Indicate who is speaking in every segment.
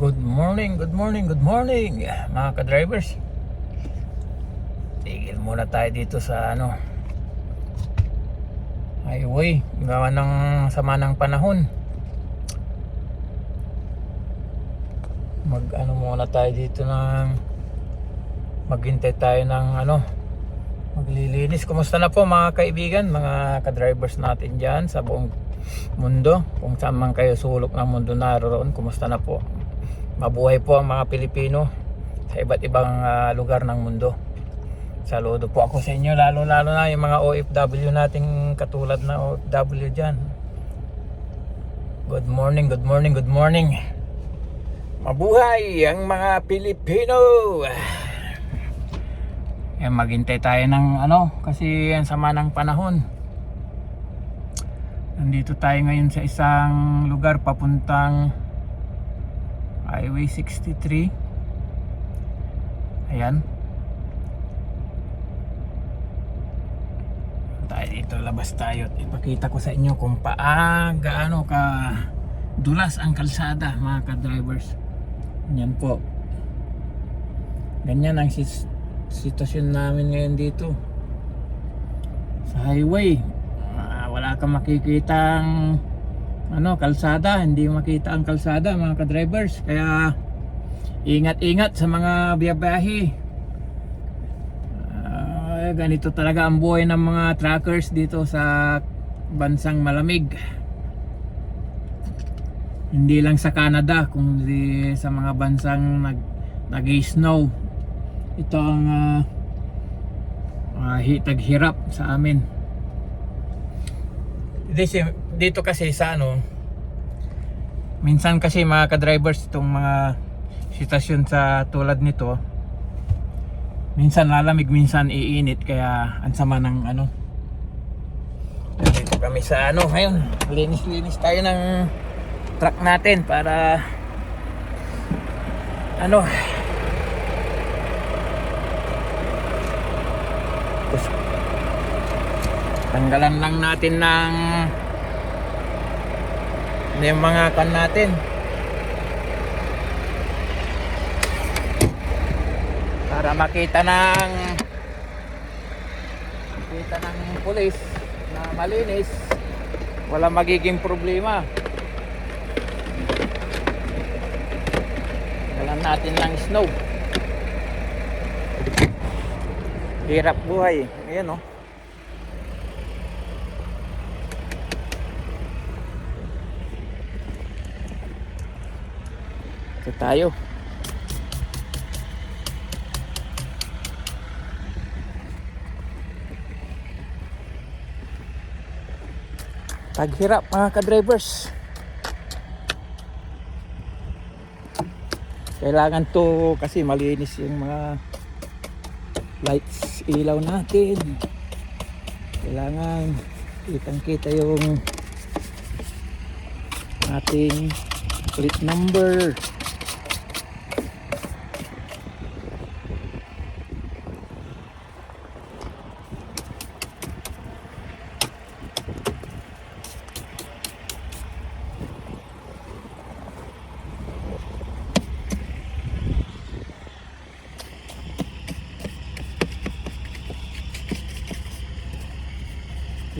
Speaker 1: Good morning, good morning, good morning mga ka-drivers. Tigil muna tayo dito sa ano highway. Gawa ng sama ng panahon. Mag ano muna tayo dito ng maghintay tayo ng ano maglilinis. Kumusta na po mga kaibigan, mga ka-drivers natin dyan sa buong mundo. Kung saan man kayo sulok ng mundo naroon, kumusta na po? Mabuhay po ang mga Pilipino sa iba't ibang ah, lugar ng mundo. Saludo po ako sa inyo, lalo-lalo na yung mga OFW nating katulad na OFW dyan. Good morning, good morning, good morning. Mabuhay ang mga Pilipino! Eh, maghintay tayo ng ano, kasi ang sama ng panahon. Nandito tayo ngayon sa isang lugar papuntang Highway 63. Ayan. Tayo dito, labas tayo ipakita ko sa inyo kung paano ka dulas ang kalsada mga ka-drivers. Yan po. Ganyan ang sis- sitwasyon namin ngayon dito. Sa highway. Ah, wala kang makikitang ano, kalsada, hindi makita ang kalsada mga ka-drivers. Kaya ingat-ingat sa mga biyabahe. Ah, ganito talaga ang buhay ng mga truckers dito sa bansang malamig. Hindi lang sa Canada, kundi sa mga bansang nag nag-snow. Ito ang ah, hi- taghirap sa amin. Dito, dito kasi sa ano, minsan kasi mga ka-drivers itong mga sitwasyon sa tulad nito, minsan lalamig, minsan iinit, kaya ang sama ng ano. Dito kami sa ano ngayon, linis-linis tayo ng truck natin para ano tanggalan lang natin ng yung mga kan natin. Para makita ng makita ng pulis na malinis wala magiging problema. Dalan natin ng snow. Hirap buhay. Ayan oh Ito tayo. Taghirap mga ka-drivers. Kailangan to kasi malinis yung mga lights ilaw natin. Kailangan kitang kita yung ating plate number.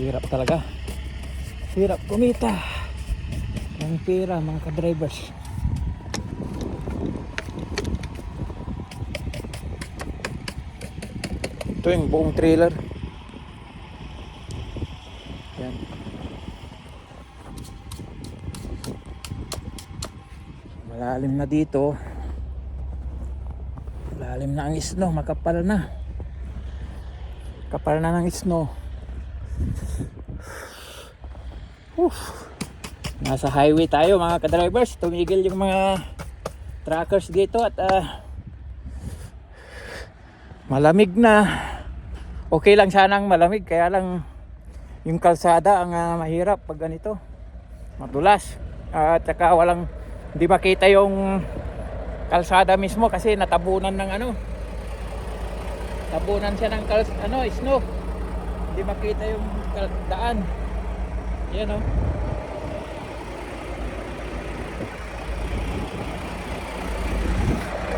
Speaker 1: Hirap talaga. Hirap kumita ng pera mga ka-drivers. Ito yung buong trailer. Yan. Malalim na dito. Malalim na ang snow, makapal na. Kapal na ng snow. Whew. Nasa highway tayo mga ka-drivers. Tumigil yung mga truckers dito at ah, malamig na. Okay lang sanang malamig kaya lang yung kalsada ang ah, mahirap pag ganito. Madulas. at saka walang hindi makita yung kalsada mismo kasi natabunan ng ano. Tabunan siya ng kals ano, snow. Hindi makita yung daan. Yan oh.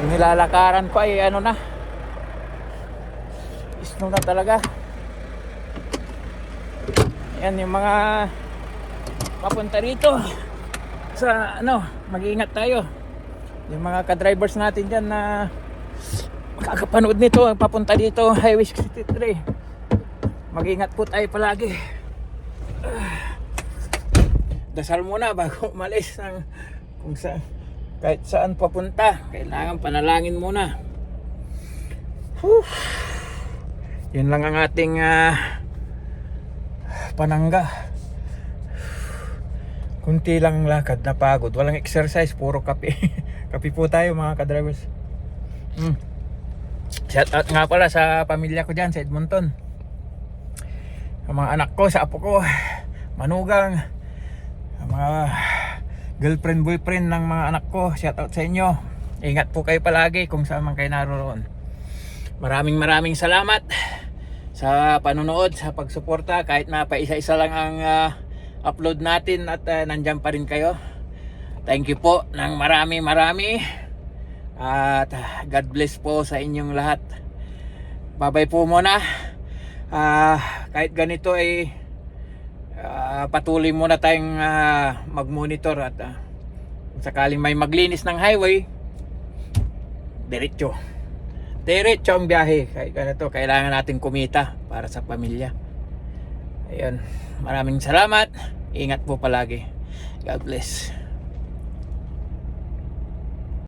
Speaker 1: nilalakaran ko ay ano na snow na talaga yan yung mga papunta rito sa ano mag-iingat tayo yung mga ka-drivers natin dyan na makakapanood nito papunta dito Highway 63 mag-ingat po tayo palagi. Dasal muna bago umalis ng kung sa kahit saan papunta. Kailangan panalangin muna Whew. yun lang ang ating ah, panangga. Kunti lang lakad na pagod walang exercise puro kape. Kape po tayo mga ka-drivers. Mm. shout out nga pala sa pamilya ko dyan sa Edmonton. Ang mga anak ko sa apo ko manugang ang mga girlfriend boyfriend ng mga anak ko. Shout out sa inyo. Ingat po kayo palagi kung saan man kayo naroon. Maraming maraming salamat sa panonood sa pagsuporta. Kahit na pa isa-isa lang ang ah, upload natin at ah, nandyan pa rin kayo. Thank you po ng marami marami. At ah, God bless po sa inyong lahat. Babay po muna. Ah, kahit ganito ay ah, patuloy muna tayong ah, mag-monitor at kung sakaling may maglinis ng highway diretso. Diretso ang biyahe. Kahit ganito kailangan natin kumita para sa pamilya. Ayun. Maraming salamat. Ingat po palagi. God bless